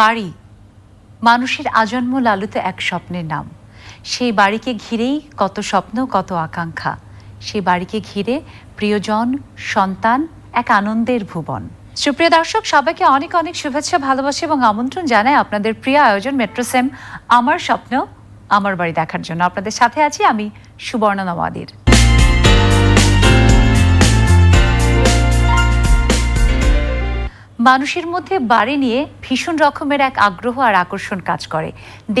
বাড়ি। মানুষের আজন্ম লালিত এক স্বপ্নের নাম। সেই বাড়িকে ঘিরেই কত স্বপ্ন, কত আকাঙ্ক্ষা। সেই বাড়িকে ঘিরে প্রিয়জন, সন্তান, এক আনন্দের ভুবন। সুপ্রিয় দর্শক, সবাইকে অনেক অনেক শুভেচ্ছা, ভালোবাসা এবং আমন্ত্রণ জানাই আপনাদের প্রিয় আয়োজন মেট্রোসেম আমার স্বপ্ন, আমার বাড়ি দেখার জন্য। আপনাদের সাথে আছি আমি সুবর্ণ নওয়াদির। মানুষের মধ্যে বাড়ি নিয়ে ভীষণ রকমের এক আগ্রহ আর আকর্ষণ কাজ করে।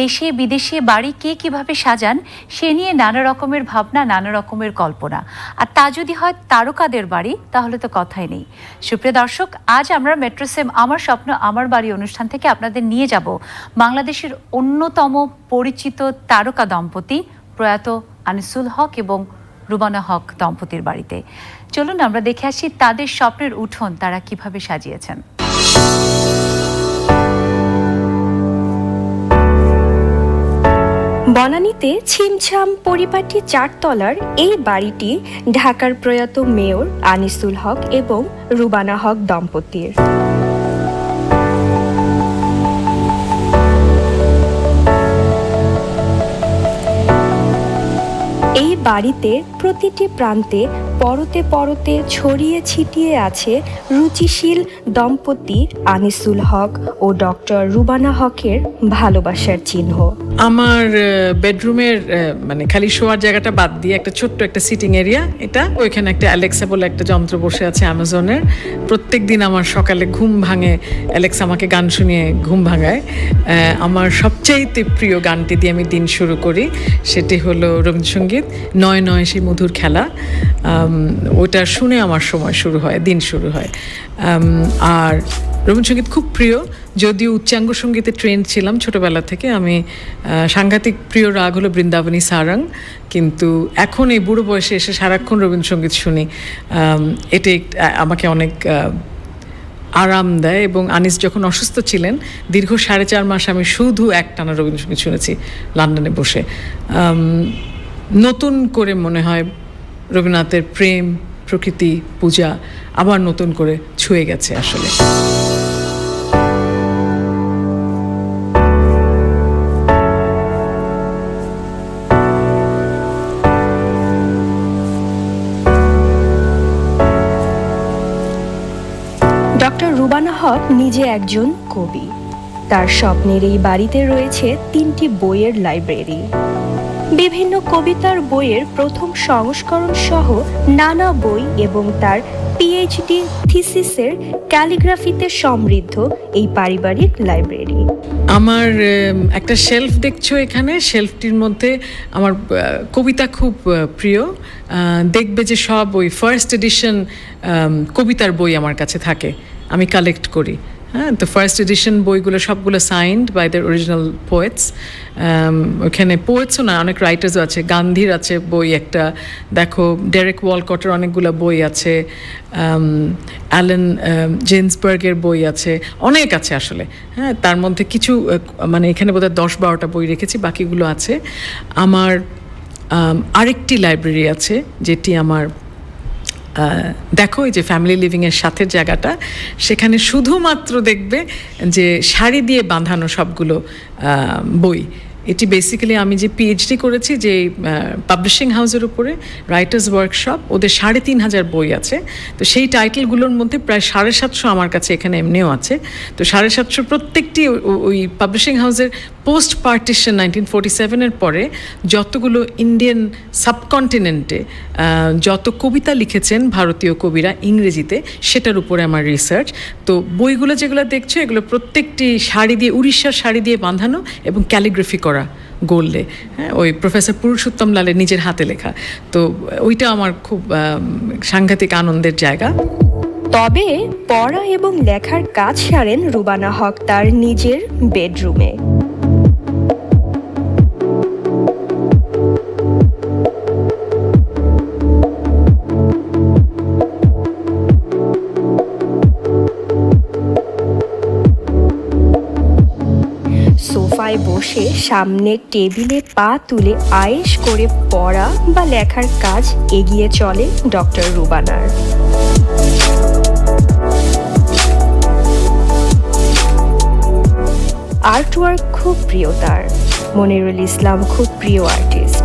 দেশে, বিদেশে বাড়ি কে কীভাবে সাজান, সে নিয়ে নানা রকমের ভাবনা, নানা রকমের কল্পনা। আর তা যদি হয় তারকাদের বাড়ি, তাহলে তো কথাই নেই। সুপ্রিয় দর্শক, আজ আমরা মেট্রোসেম আমার স্বপ্ন, আমার বাড়ি অনুষ্ঠান থেকে আপনাদের নিয়ে যাব বাংলাদেশের অন্যতম পরিচিত তারকা দম্পতি প্রয়াত আনিসুল হক এবং রুবানা হক দম্পতির বাড়িতে। চলুন আমরা দেখে আসি তাদের স্বপ্নের উঠোন, তারা কীভাবে সাজিয়েছেন। বনানীতে ছিমছাম পরিপাটি চারতলার এই বাড়িটি ঢাকার প্রয়াত মেয়র আনিসুল হক এবং রুবানা হক দম্পতির। এই বাড়িতে প্রতিটি প্রান্তে পরতে পরতে ছড়িয়ে ছিটিয়ে আছে রুচিশীল দম্পতি আনিসুল হক ও ডক্টর রুবানা হকের ভালোবাসার চিহ্ন। আমার বেডরুমের মানে খালি শোয়ার জায়গাটা বাদ দিয়ে একটা ছোট্ট একটা সিটিং এরিয়া এটা ওইখানে একটা অ্যালেক্সা বলে একটা যন্ত্র বসে আছে অ্যামাজনের প্রত্যেক দিন আমার সকালে ঘুম ভাঙে অ্যালেক্সা আমাকে গান শুনিয়ে ঘুম ভাঙায়। আমার সবচাইতে প্রিয় গানটি দিয়ে আমি দিন শুরু করি, সেটি হলো রবীন্দ্রসঙ্গীত, নয় নয় সেই মধুর খেলা। ওটা শুনে আমার সময় শুরু হয়, দিন শুরু হয়। আর রবীন্দ্রসঙ্গীত খুব প্রিয়। যদিও উচ্চাঙ্গ সঙ্গীতে ট্রেন্ড ছিলাম ছোটবেলা থেকে। আমি সাংঘাতিক প্রিয় রাগ হলো বৃন্দাবনী সারাং। কিন্তু এখন এই বুড়ো বয়সে এসে সারাক্ষণ রবীন্দ্রসঙ্গীত শুনি। এটি আমাকে অনেক আরাম দেয় এবং আনিস যখন অসুস্থ ছিলেন, দীর্ঘ সাড়ে চার মাস আমি শুধু একটানা রবীন্দ্রসঙ্গীত শুনেছি লন্ডনে বসে। নতুন করে মনে হয় রবীন্দ্রনাথের প্রেম, প্রকৃতি, পূজা আবার নতুন করে ছুঁয়ে গেছে আসলে। হক নিজে একজন কবি। তার স্বপ্নের এই বাড়িতে রয়েছে তিনটি বইয়ের লাইব্রেরি। বিভিন্ন কবিতার বইয়ের প্রথম সংস্করণ সহ নানা বই এবং তার পিএইচডি থিসিসের ক্যালিগ্রাফিতে সমৃদ্ধ এই পারিবারিক লাইব্রেরি। আমার একটা শেলফ দেখছ এখানে? শেলফটির মধ্যে আমার কবিতা খুব প্রিয়। দেখবে যে সব ওই ফার্স্ট এডিশন কবিতার বই আমার কাছে থাকে। আমি কালেক্ট করি। হ্যাঁ তো ফার্স্ট এডিশন বইগুলো সবগুলো signed by the original poets ওখানে পোয়েটসও না, অনেক রাইটার্সও আছে। গান্ধীর আছে বই একটা। দেখো ডেরেক ওয়ালকটের অনেকগুলো বই আছে। অ্যালেন জেন্সবার্গের বই আছে। অনেক আছে আসলে। হ্যাঁ তার মধ্যে কিছু মানে এখানে বোধহয় দশ বারোটা বই রেখেছি, বাকিগুলো আছে। আমার আরেকটি লাইব্রেরি আছে, যেটি আমার দেখো এই যে ফ্যামিলি লিভিংয়ের সাথে জায়গাটা, সেখানে শুধুমাত্র দেখবে যে শাড়ি দিয়ে বাঁধানো সবগুলো বই। এটি বেসিক্যালি আমি যে পিএইচডি করেছি যে পাবলিশিং হাউসের উপরে রাইটার্স ওয়ার্কশপ ওদের সাড়ে তিন হাজার বই আছে। তো সেই টাইটেলগুলোর মধ্যে প্রায় সাড়ে সাতশো আমার কাছে এখানে এমনিও আছে। তো সাড়ে সাতশো প্রত্যেকটি ওই পাবলিশিং হাউসের পোস্ট পার্টিশন নাইনটিন ফোর্টি সেভেনের পরে যতগুলো ইন্ডিয়ান সাবকন্টিনেন্টে যত কবিতা লিখেছেন ভারতীয় কবিরা ইংরেজিতে, সেটার উপরে আমার রিসার্চ তো বইগুলো যেগুলো দেখছ, এগুলো প্রত্যেকটি শাড়ি দিয়ে, উড়িষ্যার শাড়ি দিয়ে বাঁধানো এবং ক্যালিগ্রাফি করা। গোল্ডে হ্যাঁ ওই প্রফেসর পুরুষোত্তম লালের নিজের হাতে লেখা। তো ওইটা আমার খুব সাংঘাতিক আনন্দের জায়গা। তবে পড়া এবং লেখার কাজ সারেন রুবানা হক তার নিজের বেডরুমে। সোফায় বসে সামনে টেবিলে পা তুলে আয়েস করে পড়া বা লেখার কাজ এগিয়ে চলে ডক্টর রুবানার। আর্টওয়ার্ক খুব প্রিয় তার। মনিরুল ইসলাম খুব প্রিয় আর্টিস্ট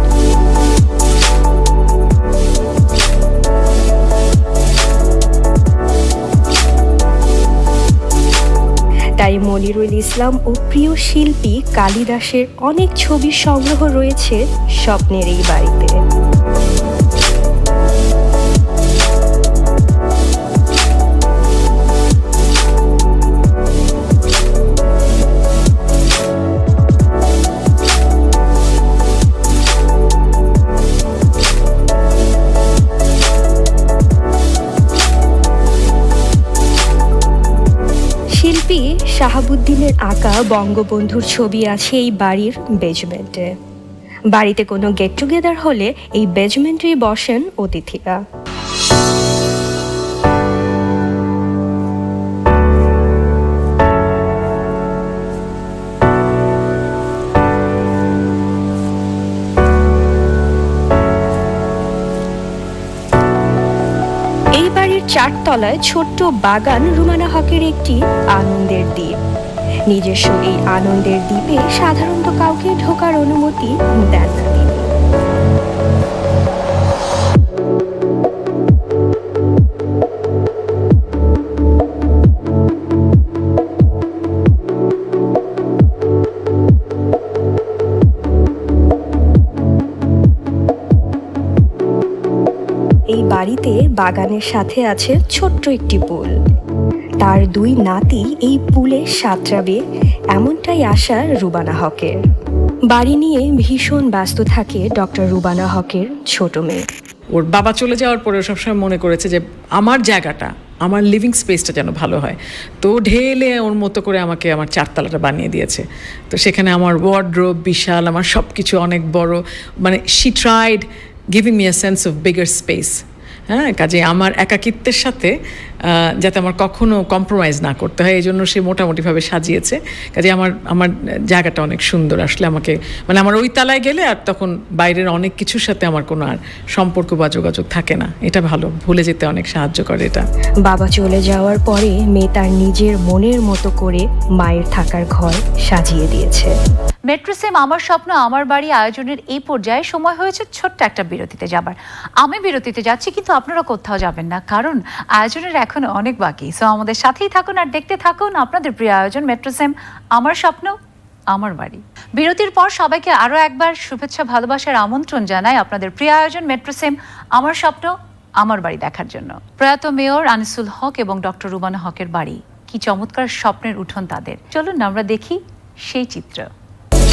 তাই মনিরুল ইসলাম ও প্রিয় শিল্পী কালিদাসের অনেক ছবির সংগ্রহ রয়েছে স্বপ্নের এই বাড়িতে। শাহাবুদ্দিনের আঁকা বঙ্গবন্ধুর ছবি আছে এই বাড়ির বেজমেন্টে বাড়িতে কোনো গেট টুগেদার হলে এই বেজমেন্টেই বসেন অতিথিরা। চারতলায় ছোট্ট বাগান রুমানা হকের একটি আনন্দের দ্বীপ। নিজস্ব এই আনন্দের দ্বীপে সাধারণত কাউকে ঢোকার অনুমতি দেন না। বাড়িতে বাগানের সাথে আছে ছোট্ট একটি পুল। তার দুই নাতি এই পুলে সাঁতরাবে, এমনটাই আশা রুবানা হকের। বাড়ি নিয়ে ভীষণ ব্যস্ত থাকে ডক্টর রুবানা হকের ছোট মেয়ে। ওর বাবা চলে যাওয়ার পরে সবসময় মনে করেছে যে, আমার জায়গাটা, আমার লিভিং স্পেসটা যেন ভালো হয়। তো ঢেলে ওর মতো করে আমাকে আমার চারতলাটা বানিয়ে দিয়েছে। তো সেখানে আমার ওয়ার্ড্রোব বিশাল, আমার সব কিছু অনেক বড়। মানে she tried giving me a sense of bigger space হ্যাঁ কাজে আমার একাকিত্বের সাথে যাতে আমার কখনো কম্প্রোমাইজ না করতে হয় এই জন্য সে মোটামুটিভাবে সাজিয়েছে। কাজে আমার আমার জায়গাটা অনেক সুন্দর আসলে আমাকে মানে আমার ওই তালায় গেলে আর তখন বাইরের অনেক কিছুর সাথে আমার কোনো আর সম্পর্ক বা যোগাযোগ থাকে না। এটা ভালো, ভুলে যেতে অনেক সাহায্য করে এটা। বাবা চলে যাওয়ার পরে মেয়ে তার নিজের মনের মতো করে মায়ের থাকার ঘর সাজিয়ে দিয়েছে। মেট্রোসেম আমার স্বপ্ন, আমার বাড়ি আয়োজনের এই পর্যায়ে সময় হয়েছে ছোট্ট একটা বিরতিতে যাবার। আমি বিরতিতে যাচ্ছি, কিন্তু আপনারা কোথাও যাবেন না, কারণ আয়োজনের এখনও অনেক বাকি। সো আমাদের সাথেই থাকুন আর দেখতে থাকুন আপনাদের প্রিয় আয়োজন মেট্রোসেম আমার স্বপ্ন, আমার বাড়ি। বিরতির পর সবাইকে আরও একবার শুভেচ্ছা, ভালোবাসার আমন্ত্রণ জানাই আপনাদের প্রিয় আয়োজন মেট্রোসেম আমার স্বপ্ন, আমার বাড়ি দেখার জন্য। প্রয়াত মেয়র আনিসুল হক এবং ডক্টর রুবানা হকের বাড়ি। কি চমৎকার স্বপ্নের উঠোন তাদের। চলুন আমরা দেখি সেই চিত্র।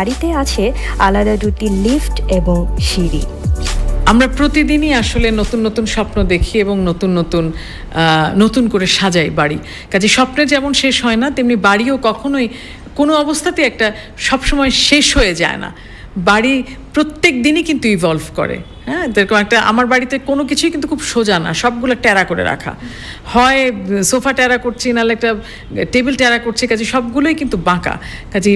বাড়িতে আছে আলাদা দুটি লিফট এবং সিঁড়ি। আমরা প্রতিদিনই আসলে নতুন নতুন স্বপ্ন দেখি এবং নতুন নতুন নতুন করে সাজাই বাড়ি। কাজে স্বপ্নে যেমন শেষ হয় না, তেমনি বাড়িও কখনোই কোনো অবস্থাতে একটা সবসময় শেষ হয়ে যায় না। বাড়ি প্রত্যেক দিনই কিন্তু ইভলভ করে। হ্যাঁ যেরকম একটা আমার বাড়িতে কোনো কিছুই কিন্তু খুব সোজা না, সবগুলো টেরা করে রাখা। হয়, সোফা টেরা করছি, নাহলে একটা টেবিল টেরা করছি, কাজে সবগুলোই কিন্তু বাঁকা। কাজে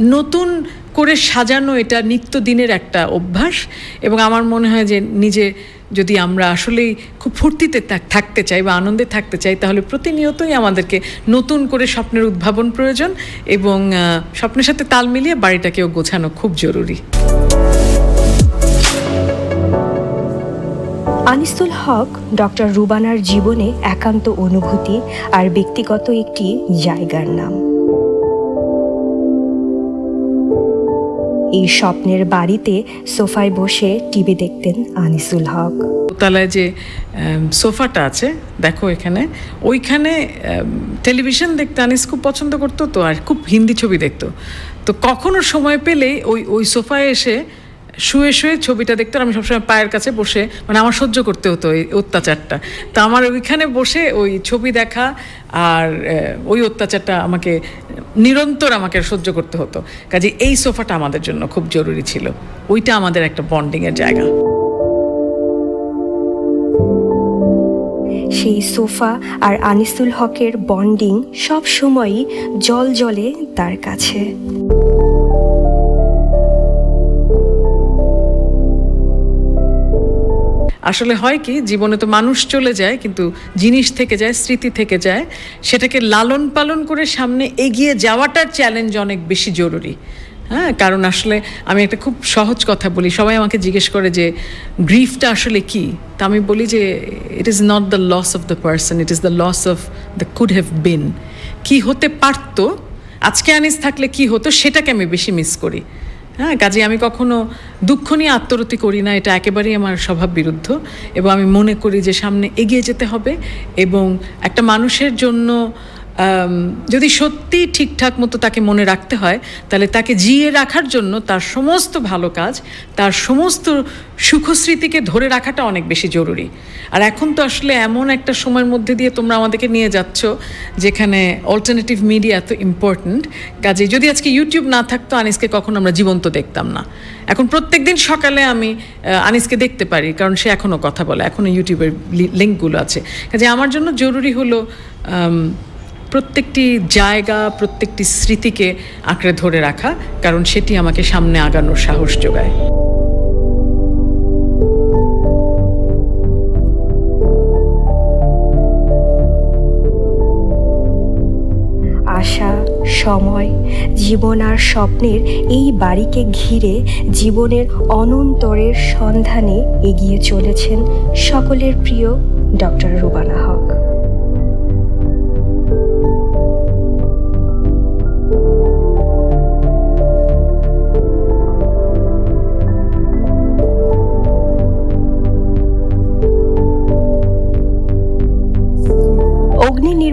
নতুন করে সাজানো এটা নিত্যদিনের একটা অভ্যাস এবং আমার মনে হয় যে নিজে যদি আমরা আসলেই খুব ফুর্তিতে থাক- থাকতে চাই বা আনন্দে থাকতে চাই, তাহলে প্রতিনিয়তই আমাদেরকে নতুন করে স্বপ্নের উদ্ভাবন প্রয়োজন এবং স্বপ্নের সাথে তাল মিলিয়ে বাড়িটাকেও গোছানো খুব জরুরি। আনিসুল হক, ডক্টর রুবানার জীবনে একান্ত অনুভূতি আর ব্যক্তিগত একটি জায়গার নাম। এই স্বপ্নের বাড়িতে সোফায় বসে টিভি দেখতেন আনিসুল হক। দোতলায় যে সোফাটা আছে, দেখো এখানে, ওইখানে টেলিভিশন দেখতে আনিস খুব পছন্দ করতো তো, আর খুব হিন্দি ছবি দেখতো। তো কখনো সময় পেলেই ওই ওই সোফায় এসে শুয়ে শুয়ে ছবিটা দেখতে আমি সবসময় পায়ের কাছে বসে মানে আমার সহ্য করতে হতো এই অত্যাচারটা। তো আমার ওইখানে বসে ওই ছবি দেখা আর ওই অত্যাচারটা আমাকে, নিরন্তর আমাকে সহ্য করতে হতো। কাজে এই সোফাটা আমাদের জন্য খুব জরুরি ছিল। ওইটা আমাদের একটা বন্ডিংয়ের জায়গা। সেই সোফা আর আনিসুল হকের বন্ডিং সব সময়ই জল জলে তার কাছে। আসলে হয় কি, জীবনে তো মানুষ চলে যায়, কিন্তু জিনিস থেকে যায়, স্মৃতি থেকে যায়, সেটাকে লালন পালন করে সামনে এগিয়ে যাওয়াটার চ্যালেঞ্জ অনেক বেশি জরুরি। হ্যাঁ কারণ আসলে আমি একটা খুব সহজ কথা বলি, সবাই আমাকে জিজ্ঞেস করে যে, গ্রিফটা আসলে কি? তা আমি বলি যে it is not the loss of the person it is the loss of the could have been কি হতে পারতো? আজকে আনিস থাকলে কি হতো? সেটাকে আমি বেশি মিস করি। হ্যাঁ কাজে আমি কখনো দুঃখ নিয়ে আত্মরতি করি না, এটা একেবারেই আমার স্বভাব বিরুদ্ধ। এবং আমি মনে করি যে সামনে এগিয়ে যেতে হবে এবং একটা মানুষের জন্য যদি সত্যি ঠিকঠাক মতো তাকে মনে রাখতে হয়, তাহলে তাকে জিয়ে রাখার জন্য তার সমস্ত ভালো কাজ, তার সমস্ত সুখস্মৃতিকে ধরে রাখাটা অনেক বেশি জরুরি। আর এখন তো আসলে এমন একটা সময়ের মধ্যে দিয়ে তোমরা আমাদেরকে নিয়ে যাচ্ছ, যেখানে অল্টারনেটিভ মিডিয়া এত ইম্পর্ট্যান্ট কাজে যদি আজকে ইউটিউব না থাকতো, আনিসকে কখনো আমরা জীবন্ত দেখতাম না। এখন প্রত্যেক দিন সকালে আমি আনিসকে দেখতে পারি, কারণ সে এখনও কথা বলে এখনও ইউটিউবের লিঙ্কগুলো আছে। কাজে আমার জন্য জরুরি হলো প্রত্যেকটি জায়গা, প্রত্যেকটি স্মৃতিকে আঁকড়ে ধরে রাখা, কারণ সেটি আমাকে সামনে আগানোর সাহস যোগায়। আশা, সময়, জীবন আর স্বপ্নের এই বাড়িকে ঘিরে জীবনের অনন্তরের সন্ধানে এগিয়ে চলেছেন সকলের প্রিয় ডক্টর রুবানা হক।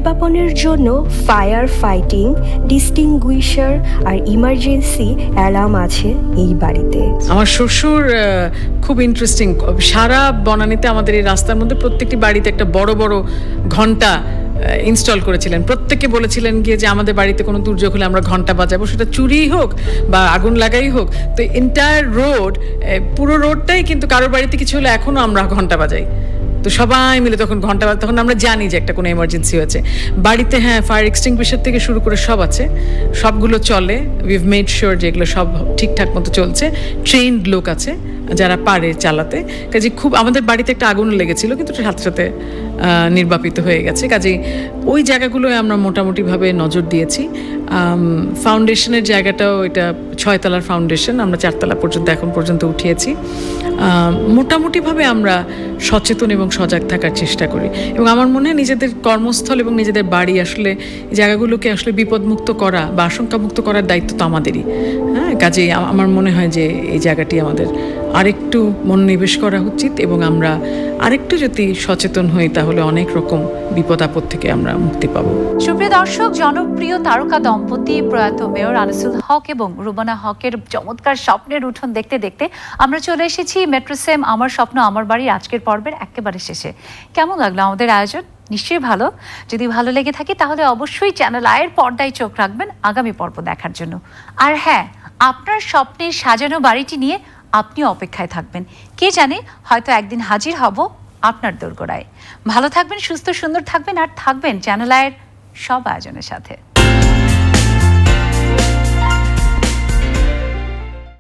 নির্বাপনের জন্য ফায়ার ফাইটিং, ডিস্টিংগুইশার আর ইমার্জেন্সি অ্যালার্ম আছে এই বাড়িতে। আমার শ্বশুর খুব ইন্টারেস্টিং সারা বনানীতে আমাদের এই রাস্তার মধ্যে প্রত্যেকটি বাড়িতে একটা বড় বড় ঘণ্টা ইনস্টল করেছিলেন। প্রত্যেকে বলেছিলেন গিয়ে যে আমাদের বাড়িতে কোনো দুর্যোগ হলে আমরা ঘণ্টা বাজাবো, সেটা চুরি হোক বা আগুন লাগাই হোক। তো এন্টায়ার রোড পুরো রোডটাই কিন্তু কারোর বাড়িতে কিছু হলে এখনও আমরা ঘণ্টা বাজাই। তো সবাই মিলে তখন ঘণ্টা তখন আমরা জানি যে একটা কোনো এমার্জেন্সি হয়েছে। বাড়িতে হ্যাঁ ফায়ার এক্সটিংগুইশার থেকে শুরু করে সব আছে। সবগুলো চলে। উইভ মেড শিওর যে এগুলো সব ঠিকঠাক মতো চলছে। ট্রেন্ড লোক আছে যারা পারে চালাতে। কাজে খুব আমাদের বাড়িতে একটা আগুন লেগেছিল, কিন্তু সাথে সাথে নির্বাপিত হয়ে গেছে। কাজে ওই জায়গাগুলোয় আমরা মোটামুটিভাবে নজর দিয়েছি। ফাউন্ডেশনের জায়গাটাও এটা ছয়তলার ফাউন্ডেশন আমরা চারতলা পর্যন্ত, এখন পর্যন্ত উঠিয়েছি। মোটামুটিভাবে আমরা সচেতন এবং সজাগ থাকার চেষ্টা করি। এবং আমার মনে হয় নিজেদের কর্মস্থল এবং নিজেদের বাড়ি আসলে জায়গাগুলোকে আসলে বিপদমুক্ত করা বা আশঙ্কামুক্ত করার দায়িত্ব তো আমাদেরই। হ্যাঁ কাজেই আমার মনে হয় যে এই জায়গাটি আমাদের আরেকটু মনোনিবেশ করা উচিত এবং আমরা আরেকটু যদি সচেতন হই, তাহলে অনেক রকম বিপদ আপদ থেকে আমরা মুক্তি পাবো। সুপ্রিয় দর্শক, জনপ্রিয় তারকা দম্পতি প্রয়াত মেয়র আনিসুল হক এবং রুবানা হকের চমৎকার স্বপ্নের উঠোন দেখতে দেখতে আমরা চলে এসেছি মেট্রোসেম আমার স্বপ্ন, আমার বাড়ির আজকের পর্বের একেবারে শেষে। কেমন লাগল আমাদের আয়োজন? নিশ্চয়ই ভালো। যদি ভালো লেগে থাকে, তাহলে অবশ্যই চ্যানেল আয়ের পর্দায় চোখ রাখবেন আগামী পর্ব দেখার জন্য। আর হ্যাঁ আপনার স্বপ্নের সাজানো বাড়িটি নিয়ে আপনিও অপেক্ষায় থাকবেন। কে জানে, হয়তো একদিন হাজির হব আপনার দোরগোড়ায়। ভালো থাকবেন, সুস্থ সুন্দর থাকবেন, আর থাকবেন চ্যানেল আয়ের সব আয়োজনের সাথে।